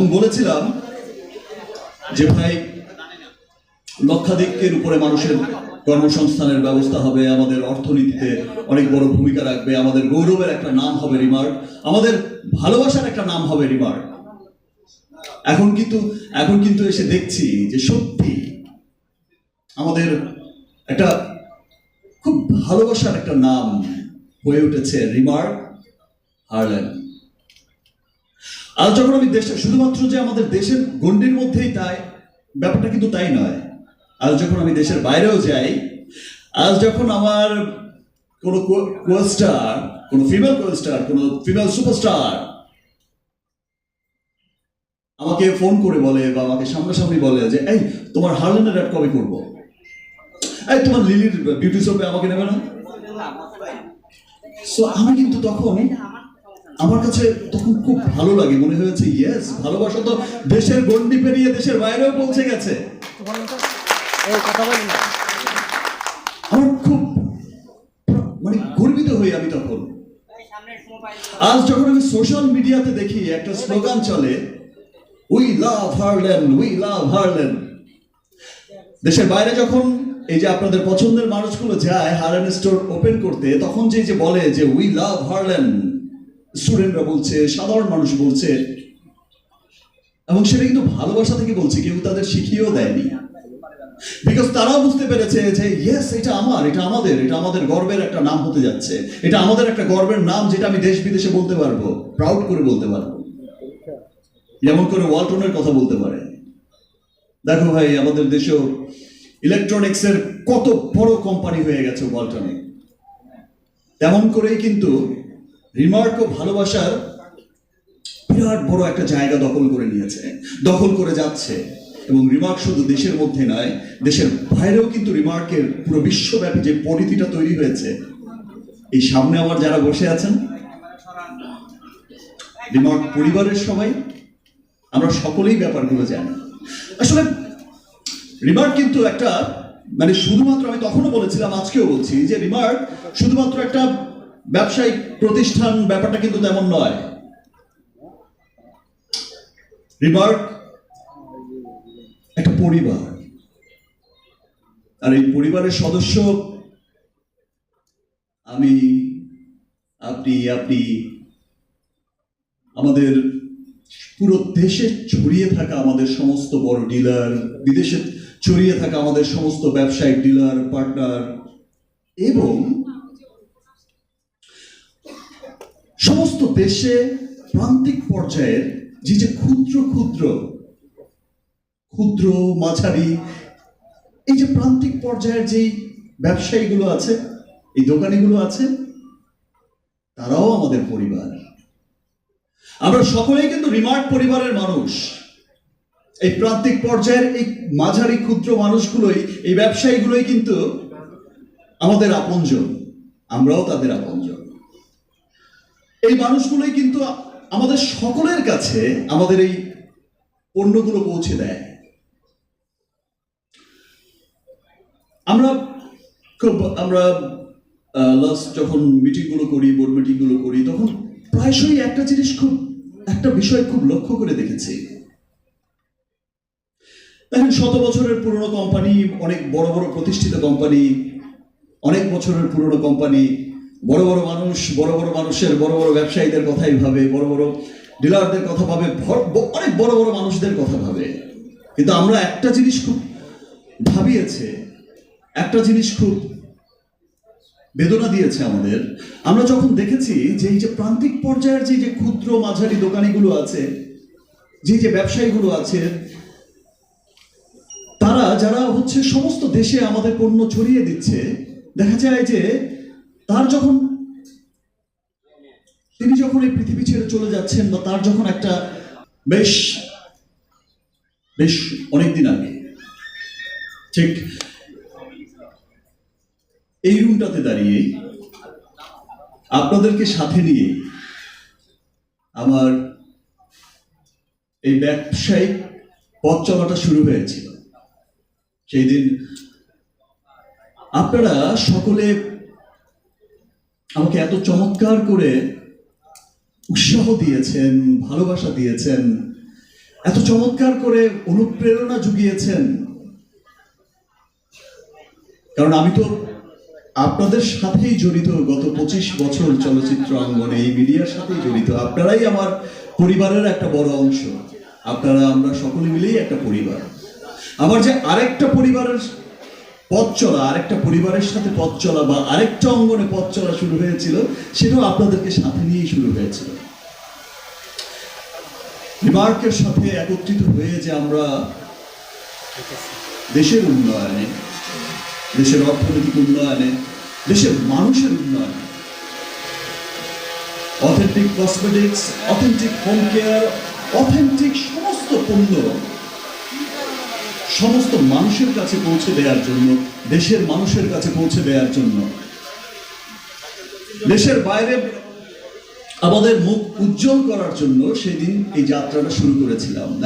এবং বলেছিলাম যে ভাই, লক্ষাধিকের উপরে মানুষের কর্মসংস্থানের ব্যবস্থা হবে, আমাদের অর্থনীতিতে অনেক বড় ভূমিকা রাখবে, আমাদের গৌরবের একটা নাম হবে রিমার্ক, আমাদের ভালোবাসার একটা নাম হবে রিমার্ক। এখন কিন্তু এখন কিন্তু এসে দেখছি যে সত্যি আমাদের একটা খুব ভালোবাসার একটা নাম হয়ে উঠেছে রিমার্ক হারল্যান্ড। আজ যখন আমি দেশে শুধুমাত্র যে আমাদের দেশের গণ্ডির মধ্যেই তাই ব্যাপারটা কিন্তু তাই নয়। আজ যখন আমি দেশের বাইরেও যাই আজ যখন আমার কোনো কোয়েস্টার কোনো ফিমেল কোয়েস্টার কোনো ফিমেল সুপারস্টার আমাকে ফোন করে বলে বা আমাকে সামনাসামনি বলে যে এই তোমার হার্লেনের অ্যাড কবে করব? এই তোমার লিলির বিউটি শপে আমাকে নেবে না? সো আমি কিন্তু তখন আমার কাছে তখন খুব ভালো লাগে, মনে হয়েছে ইয়েস ভালোবাসা তো দেশের গন্ডি পেরিয়ে দেশের বাইরেও পৌঁছে গেছে। আমার খুব মানে গর্বিত হই আমি তখন। আজ যখন আমি সোশ্যাল মিডিয়াতে দেখি, একটা স্লোগান চলে we love Harland we love Harland দেশের বাইরে যখন এই যে আপনাদের পছন্দের মানুষগুলো যায় হারল্যান্ড স্টোর ওপেন করতে, তখন যে যে বলে যে উই লাভ হারল্যান্ড স্টুডেন্টরা বলছে, সাধারণ মানুষ বলছে, এবং সেটা কিন্তু ভালোবাসা থেকে বলছে, কেউ তাদের শিখিয়েও দেয়নি। বিকজ তারাও বুঝতে পেরেছে যে ইয়েস এটা আমার, এটা আমাদের এটা আমাদের গর্বের একটা নাম হতে যাচ্ছে। এটা আমাদের একটা গর্বের নাম যেটা আমি দেশ বিদেশে বলতে পারব প্রাউড করে বলতে পারব। যেমন করে ওয়ালটনের কথা বলতে পারে। দেখো ভাই, আমাদের দেশেও ইলেকট্রনিক্স এর কত বড় কোম্পানি হয়ে গেছে ওয়ালটনে। তেমন করেই কিন্তু রিমার্ক ও ভালোবাসার বিরাট বড় একটা জায়গা দখল করে নিয়েছে, দখল করে যাচ্ছে। এবং রিমার্ক শুধু দেশের মধ্যে নয়, দেশের বাইরেও কিন্তু রিমার্কের পুরো বিশ্বব্যাপী যে পরিধিটা তৈরি হয়েছে, এই সামনে আমার যারা বসে আছেন, রিমার্ক পরিবারের সবাই, আমরা সকলেই ব্যাপারগুলো জানি। আসলে রিমার্ক কিন্তু একটা মানে শুধুমাত্র আমি তখনও বলেছিলাম, আজকেও বলছি যে রিমার্ক শুধুমাত্র একটা ব্যবসায়িক প্রতিষ্ঠান ব্যাপারটা কিন্তু তেমন নয়। রিমার্ক একটা পরিবার। আর এই পরিবারের সদস্য আমি, আপনি আপনি, আমাদের পুরো দেশে ছড়িয়ে থাকা আমাদের সমস্ত বড় ডিলার, বিদেশে ছড়িয়ে থাকা আমাদের সমস্ত ব্যবসায়িক ডিলার, পার্টনার, এবং সমস্ত দেশে প্রান্তিক পর্যায়ের যে যে ক্ষুদ্র ক্ষুদ্র ক্ষুদ্র মাঝারি, এই যে প্রান্তিক পর্যায়ের যেই ব্যবসায়ীগুলো আছে, এই দোকানিগুলো আছে, তারাও আমাদের পরিবার। আমরা সকলেই কিন্তু রিমার্ক পরিবারের মানুষ। এই প্রান্তিক পর্যায়ের এই মাঝারি ক্ষুদ্র মানুষগুলোই, এই ব্যবসায়ীগুলোই কিন্তু আমাদের আপনজন। আমরাও তাদের আপনজন। এই মানুষগুলোই কিন্তু আমাদের সকলের কাছে আমাদের এই পণ্যগুলো পৌঁছে দেয়। আমরা খুব, আমরা লাস্ট যখন মিটিংগুলো করি বোর্ড মিটিংগুলো করি, তখন প্রায়শই একটা জিনিস খুব, একটা বিষয় খুব লক্ষ্য করে দেখেছি। দেখেন, শত বছরের পুরনো কোম্পানি অনেক বড় বড় প্রতিষ্ঠিত কোম্পানি অনেক বছরের পুরনো কোম্পানি বড় বড় মানুষ, বড় বড় মানুষের বড় বড় ব্যবসায়ীদের কথাই ভাবে, বড় বড় ডিলারদের কথা ভাবে অনেক বড় বড় মানুষদের কথা ভাবে। কিন্তু আমরা একটা জিনিস খুব ভাবিয়েছে, একটা জিনিস খুব বেদনা দিয়েছে আমাদের। আমরা যখন দেখেছি যে এই যে প্রান্তিক পর্যায়ের যে যে ক্ষুদ্র মাঝারি দোকানিগুলো আছে, যে যে ব্যবসায়ীগুলো আছে, তারা, যারা হচ্ছে সমস্ত দেশে আমাদের পণ্য ছড়িয়ে দিচ্ছে, দেখা যায় যে তার যখন তিনি যখন এই পৃথিবী ছেড়ে চলে যাচ্ছেন বা তার যখন একটা বেশ বেশ অনেকদিন আগে, ঠিক এই রুমটাতে দাঁড়িয়ে আপনাদেরকে সাথে নিয়ে আমার এই ব্যবসায়িক পথ চলাটা শুরু হয়েছিল। সেই দিন আপনারা সকলে আমাকে এত চমৎকার করে উৎসাহ দিয়েছেন, ভালোবাসা দিয়েছেন, এত চমৎকার করে অনুপ্রেরণা জুগিয়েছেন। কারণ আমি তো আপনাদের সাথেই জড়িত গত পঁচিশ বছর চলচ্চিত্র অঙ্গনে, এই মিডিয়ার সাথেই জড়িত। আপনারাই আমার পরিবারের একটা বড় অংশ। আপনারা, আমরা সকলে মিলেই একটা পরিবার। আমার যে আরেকটা পরিবারের পথ চলা, আরেকটা পরিবারের সাথে পথ চলা বা আরেকটা অঙ্গনে পথ চলা শুরু হয়েছিল, সেটাও আপনাদেরকে সাথে নিয়েই শুরু হয়েছিল। রিমার্কের সাথে একত্রিত হয়ে যে আমরা দেশের উন্নয়নে, দেশের অর্থনৈতিক উন্নয়নে, দেশের মানুষের উন্নয়নে authentic cosmetics authentic home care authentic সমস্ত পণ্য সমস্ত মানুষের কাছে পৌঁছে দেওয়ার জন্য, দেশের মানুষের কাছে পৌঁছে দেওয়ার জন্য। দেশের বাইরে আমাদের মুখ উজ্জ্বল করার জন্য সেদিন এই যাত্রাটা শুরু করেছিলাম।